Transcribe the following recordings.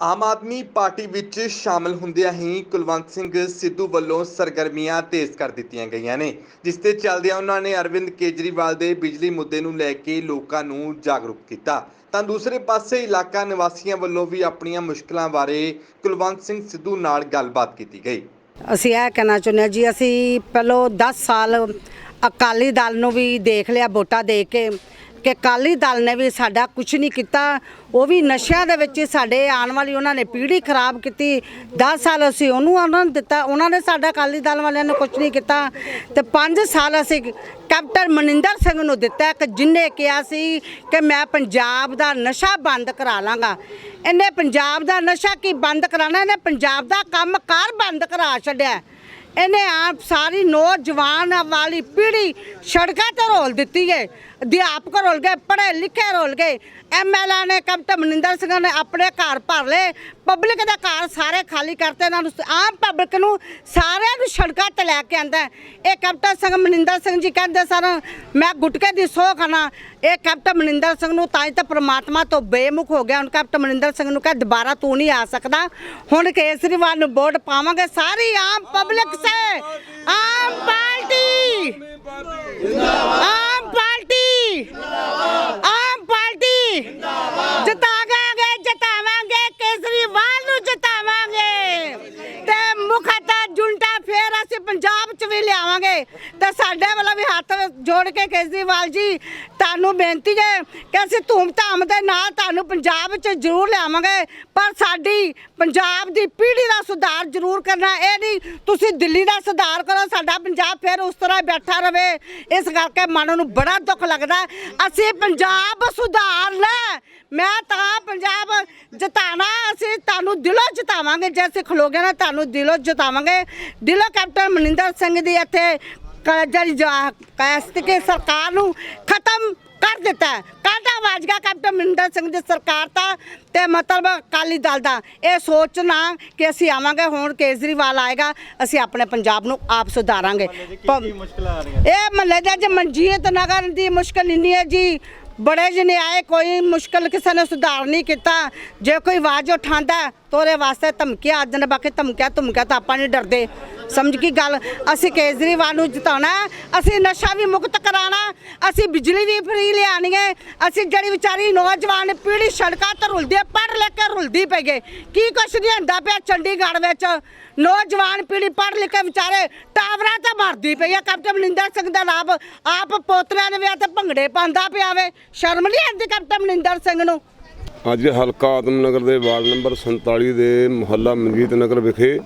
Aam Aadmi party ਵਿੱਚ ਸ਼ਾਮਲ ਹੁੰਦਿਆਂ ਹੀ ਕੁਲਵੰਤ ਸਿੰਘ ਸਿੱਧੂ ਵੱਲੋਂ ਸਰਗਰਮੀਆਂ ਤੇਜ਼ ਕਰ ਦਿੱਤੀਆਂ ਗਈਆਂ ਨੇ, ਜਿਸ ਤੇ ਚੱਲਦਿਆਂ ਉਹਨਾਂ ਨੇ ਅਰਵਿੰਦ ਕੇਜਰੀਵਾਲ ਦੇ ਬਿਜਲੀ ਮੁੱਦੇ ਨੂੰ ਲੈ ਕੇ ਲੋਕਾਂ ਨੂੰ ਜਾਗਰੂਕ ਕੀਤਾ। ਤਾਂ ਦੂਸਰੇ ਪਾਸੇ ਇਲਾਕਾ ਨਿਵਾਸੀਆਂ ਵੱਲੋਂ ਵੀ ਆਪਣੀਆਂ ਮੁਸ਼ਕਲਾਂ ਬਾਰੇ ਕੁਲਵੰਤ ਸਿੰਘ ਸਿੱਧੂ ਨਾਲ ਗੱਲਬਾਤ ਕੀਤੀ ਗਈ। ਅਸੀਂ ਇਹ ਕਹਿਣਾ ਚਾਹੁੰਦੇ ਹਾਂ ਜੀ, ਅਸੀਂ ਪਹਿਲੋਂ 10 ਸਾਲ ਅਕਾਲੀ ਦਲ ਨੂੰ ਵੀ ਦੇਖ ਲਿਆ, ਵੋਟਾਂ ਦੇ ਕੇ। ਕਿ ਅਕਾਲੀ ਦਲ ਨੇ ਵੀ ਸਾਡਾ ਕੁਝ ਨਹੀਂ ਕੀਤਾ। ਉਹ ਵੀ ਨਸ਼ਿਆਂ ਦੇ ਵਿੱਚ ਸਾਡੇ ਆਉਣ ਵਾਲੀ ਉਹਨਾਂ ਨੇ ਪੀੜ੍ਹੀ ਖਰਾਬ ਕੀਤੀ। 10 ਸਾਲ ਅਸੀਂ ਉਹਨੂੰ ਉਹਨਾਂ ਨੂੰ ਦਿੱਤਾ। ਉਹਨਾਂ ਨੇ ਸਾਡਾ ਅਕਾਲੀ ਦਲ ਵਾਲਿਆਂ ਨੇ ਕੁਝ ਨਹੀਂ ਕੀਤਾ। ਤੇ 5 ਸਾਲ ਅਸੀਂ ਕੈਪਟਨ ਮਨਿੰਦਰ ਸਿੰਘ ਨੂੰ ਦਿੱਤਾ। ਕਿ ਜਿਨੇ ਕਿਹਾ ਸੀ ਕਿ ਮੈਂ ਪੰਜਾਬ ਦਾ ਨਸ਼ਾ ਬੰਦ ਕਰਾ ਲਾਂਗਾ। ਇਹਨੇ ਪੰਜਾਬ ਦਾ ਨਸ਼ਾ ਕੀ ਬੰਦ ਕਰਾਣਾ ਇਹਨੇ ਪੰਜਾਬ ਦਾ ਕੰਮ ਕਾਰ ਬੰਦ ਕਰਾ ਛੱਡਿਆ। ਇਹਨੇ ਆਪ ਸਾਰੀ ਨੌਜਵਾਨ ਵਾਲੀ ਪੀੜ੍ਹੀ ਸੜਕਾਂ ਤੇ ਰੋਲ ਦਿੱਤੀ ਹੈ ਅਧਿਆਪਕ ਰੋਲ ਗਏ, ਪੜ੍ਹੇ ਲਿਖੇ ਰੋਲ ਗਏ। ਐਮਐਲਏ ਨੇ ਕੈਪਟਨ ਮਨਿੰਦਰ ਸਿੰਘ ਨੇ ਆਪਣੇ ਘਰ ਭਰ ਲਏ। ਪਬਲਿਕ ਦਾ ਘਰ ਸਾਰੇ ਖਾਲੀ ਕਰਤੇ ਇਹਨਾਂ ਨੂੰ। ਆਮ ਪਬਲਿਕ ਨੂੰ ਸਾਰਿਆਂ ਨੂੰ ਸੜਕਾਂ ਤੇ ਲੈ ਕੇ ਆਂਦਾ ਇਹ ਕੈਪਟਨ ਸਿੰਘ ਮਨਿੰਦਰ ਸਿੰਘ ਜੀ ਕਹਿੰਦੇ ਸਨ, ਮੈਂ ਗੁਟਕੇ ਦੀ ਸੋਹ ਖਾਣਾ ਇਹ ਕੈਪਟਨ ਮਨਿੰਦਰ ਸਿੰਘ ਨੂੰ ਤਾਂ ਹੀ ਤਾਂ ਪ੍ਰਮਾਤਮਾ ਤੋਂ ਬੇਮੁਖ ਹੋ ਗਿਆ। ਹੁਣ ਕੈਪਟਨ ਮਨਿੰਦਰ ਸਿੰਘ ਨੂੰ ਕਹੇ, ਦੁਬਾਰਾ ਤੂੰ ਨਹੀਂ ਆ ਸਕਦਾ। ਹੁਣ ਕੇਸਰੀਵਾਲ ਨੂੰ ਵੋਟ ਪਾਵਾਂਗੇ। ਸਾਰੀ ਆਮ ਪਬਲਿਕ ਸੇ, Aam party Aam party Aam party ਜਿਤਾਵਾਂਗੇ ਜਿਤਾਵਾਂਗੇ ਕੇਸਰੀਵਾਲ ਨੂੰ ਜਿਤਾਵਾਂਗੇ ਤੇ ਮੁਖਤਾ ਜੁੰਟਾ ਫੇਰ ਅਸੀਂ ਪੰਜਾਬ ਚ ਵੀ ਲਿਆਵਾਂਗੇ ਤੇ ਸਾਡੇ ਵੱਲੋਂ ਵੀ ਹੱਥ ਜੋੜ ਕੇ ਕੇਜਰੀਵਾਲ ਜੀ, ਤੁਹਾਨੂੰ ਬੇਨਤੀ ਹੈ ਕਿ ਅਸੀਂ ਧੂਮ ਧਾਮ ਦੇ ਨਾਲ ਤੁਹਾਨੂੰ ਪੰਜਾਬ ਚ ਜ਼ਰੂਰ ਲਿਆਵਾਂਗੇ, ਪਰ ਸਾਡੀ ਪੰਜਾਬ ਦੀ ਪੀੜ੍ਹੀ ਦਾ ਸੁਧਾਰ ਜ਼ਰੂਰ ਕਰਨਾ ਇਹ ਨਹੀਂ, ਤੁਸੀਂ ਦਿੱਲੀ ਦਾ ਸੁਧਾਰ ਕਰੋ, ਸਾਡਾ ਪੰਜਾਬ ਫਿਰ ਉਸ ਤਰ੍ਹਾਂ ਬੈਠਾ ਰਵੇ। ਇਸ ਕਰਕੇ ਮਨ ਨੂੰ ਬੜਾ ਦੁੱਖ ਲੱਗਦਾ ਅਸੀਂ ਪੰਜਾਬ ਸੁਧਾਰ ਲੈ, ਮੈਂ ਤਾਂ ਪੰਜਾਬ ਜਿਤਾਣਾ, ਅਸੀਂ ਤੁਹਾਨੂੰ ਦਿਲੋਂ ਜਿਤਾਵਾਂਗੇ। ਜੇ ਅਸੀਂ ਖਲੋਗੇ ਨਾ, ਤੁਹਾਨੂੰ ਦਿਲੋਂ ਜਿਤਾਵਾਂਗੇ। ਦਿਲੋਂ ਕੈਪਟਨ ਮਨਿੰਦਰ ਸਿੰਘ ਦੀ ਇੱਥੇ ਕਾਸਤ ਕੇ ਸਰਕਾਰ ਨੂੰ ਖਤਮ ਕਰ ਦਿੱਤਾ ਆਵਾਜ਼ ਗਿਆ ਕੈਪਟਨ ਮਨਿੰਦਰ ਸਿੰਘ ਦੀ ਸਰਕਾਰ ਤਾਂ ਤੇ ਮਤਲਬ ਅਕਾਲੀ ਦਲ ਦਾ। ਇਹ ਸੋਚਣਾ ਕਿ ਅਸੀਂ ਆਵਾਂਗੇ ਹੁਣ ਕੇਜਰੀਵਾਲ ਆਏਗਾ ਅਸੀਂ ਆਪਣੇ ਪੰਜਾਬ ਨੂੰ ਆਪ ਸੁਧਾਰਾਂਗੇ। ਇਹ ਮਹੱਲੇ ਦੇ ਅੱਜ ਮਨਜੀਤ ਨਗਰ ਦੀ ਮੁਸ਼ਕਲ ਇੰਨੀ ਹੈ ਜੀ ਬੜੇ ਜਣੇ ਆਏ ਕੋਈ ਮੁਸ਼ਕਲ ਕਿਸੇ ਨੇ ਸੁਧਾਰ ਨਹੀਂ ਕੀਤਾ। ਜੇ ਕੋਈ ਆਵਾਜ਼ ਉਠਾਉਂਦਾ ਤਾਂ ਉਹਦੇ ਵਾਸਤੇ ਧਮਕੀਆਂ, ਅੱਜ ਨੇ ਬਾਕੀ ਧਮਕੀਆਂ ਧਮਕੀਆਂ ਤਾਂ ਆਪਾਂ ਨਹੀਂ ਡਰਦੇ। ਸਮਝ ਕੀ ਗੱਲ? ਅਸੀਂ ਕੇਜਰੀਵਾਲ ਨੂੰ ਜਿਤਾਉਣਾ ਅਸੀਂ ਨਸ਼ਾ ਵੀ ਮੁਕਤ ਕਰਾਉਣਾ ਅਸੀਂ ਬਿਜਲੀ ਵੀ ਫ੍ਰੀ ਲਿਆਣੀ ਹੈ, ਅਸੀਂ ਜਿਹੜੀ ਵਿਚਾਰੀ ਨੌਜਵਾਨ ਪੀੜ੍ਹੀ ਸੜਕਾਂ ਤੇ ਰੁਲਦੀ ਹੈ, ਪੜ੍ਹ ਲੈ ਕੇ ਰੁਲਦੀ ਪਈ ਗਈ ਕੀ ਕੁਛ ਨਹੀਂ ਹੁੰਦਾ ਪਿਆ ਚੰਡੀਗੜ੍ਹ ਵਿੱਚ। ਨੌਜਵਾਨ ਪੀੜ੍ਹੀ ਪੜ੍ਹ ਲਿਖ ਕੇ ਵਿਚਾਰੇ ਟਾਵਰਾਂ ਤੇ ਮਰਦੀ ਪਈ ਹੈ। ਕੈਪਟਨ ਮਨਿੰਦਰ ਸਿੰਘ ਦਾ ਲਾਭ ਆਪ ਪੋਤਰਿਆਂ ਦੇ ਵਿਆਹ ਤੇ ਭੰਗੜੇ ਪਾਉਂਦਾ ਪਿਆ ਵੇ। ਸ਼ਰਮ ਨਹੀਂ ਆਉਂਦੀ ਕੈਪਟਨ ਮਨਿੰਦਰ ਸਿੰਘ ਨੂੰ। ਅੱਜ ਹਲਕਾ ਆਦਮਨਗਰ ਦੇ ਵਾਰਡ ਨੰਬਰ 47 ਦੇ ਮੁਹੱਲਾ ਮਨਜੀਤ ਨਗਰ ਵਿਖੇ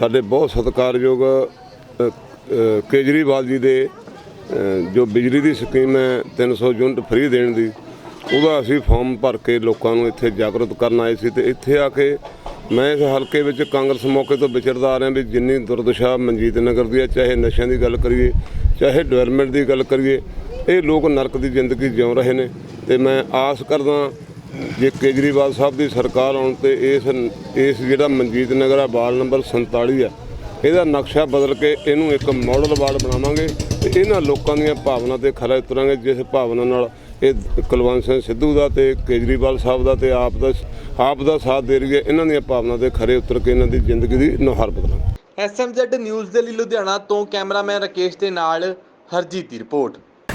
ਸਾਡੇ ਬਹੁਤ ਸਤਿਕਾਰਯੋਗ ਕੇਜਰੀਵਾਲ ਜੀ ਦੇ ਜੋ ਬਿਜਲੀ ਦੀ ਸਕੀਮ ਹੈ 300 ਯੂਨਿਟ ਫ੍ਰੀ ਦੇਣ ਦੀ, ਉਹਦਾ ਅਸੀਂ ਫਾਰਮ ਭਰ ਕੇ ਲੋਕਾਂ ਨੂੰ ਇੱਥੇ ਜਾਗਰੂਕ ਕਰਨ ਆਏ ਸੀ ਤੇ ਇੱਥੇ ਆ ਕੇ ਮੈਂ ਇਸ ਹਲਕੇ ਵਿੱਚ ਕਾਂਗਰਸ ਮੌਕੇ ਤੋਂ ਵਿਚਰਦਾ ਆ ਰਿਹਾ ਵੀ ਜਿੰਨੀ ਦੁਰਦਸ਼ਾ ਮਨਜੀਤ ਨਗਰ ਦੀ ਹੈ, ਚਾਹੇ ਨਸ਼ਿਆਂ ਦੀ ਗੱਲ ਕਰੀਏ, ਚਾਹੇ ਡਿਵੈਲਪਮੈਂਟ ਦੀ ਗੱਲ ਕਰੀਏ, ਇਹ ਲੋਕ ਨਰਕ ਦੀ ਜ਼ਿੰਦਗੀ ਜਿਉ ਰਹੇ ਨੇ ਤੇ ਮੈਂ ਆਸ ਕਰਦਾ ਜੇ ਕੇਜਰੀਵਾਲ ਸਾਹਿਬ ਦੀ ਸਰਕਾਰ ਆਉਣ ਤੇ ਇਸ ਇਸ ਜਿਹੜਾ ਮਨਜੀਤ ਨਗਰ ਆ, ਵਾਰਡ ਨੰਬਰ 47 ਆ, ਇਹਦਾ ਨਕਸ਼ਾ ਬਦਲ ਕੇ ਇਹਨੂੰ ਇੱਕ ਮਾਡਲ ਵਾਰਡ ਬਣਾਵਾਂਗੇ ਤੇ ਇਹਨਾਂ ਲੋਕਾਂ ਦੀਆਂ ਭਾਵਨਾ ਤੇ ਖਰਾ ਉਤਰਾਂਗੇ, ਜਿਸ ਭਾਵਨਾ ਨਾਲ ਇਹ ਕੁਲਵੰਤ ਸਿੰਘ ਸਿੱਧੂ ਦਾ ਤੇ ਕੇਜਰੀਵਾਲ ਸਾਹਿਬ ਦਾ ਤੇ ਆਪ ਦਾ ਆਪ ਦਾ ਸਾਥ ਦੇ ਰਹੀ ਹੈ, ਇਹਨਾਂ ਦੀਆਂ ਭਾਵਨਾ ਤੇ ਖਰੇ ਉਤਰ ਕੇ ਇਹਨਾਂ ਦੀ ਜ਼ਿੰਦਗੀ ਦੀ ਨੁਹਾਰ ਬਦਲਾਂਗੇ। ਐਸਐਮਜ਼ੈਡ ਨਿਊਜ਼ ਦੇ ਲਈ ਲੁਧਿਆਣਾ ਤੋਂ ਕੈਮਰਾਮੈਨ ਰਕੇਸ਼ ਦੇ ਨਾਲ ਹਰਜੀਤ ਦੀ report.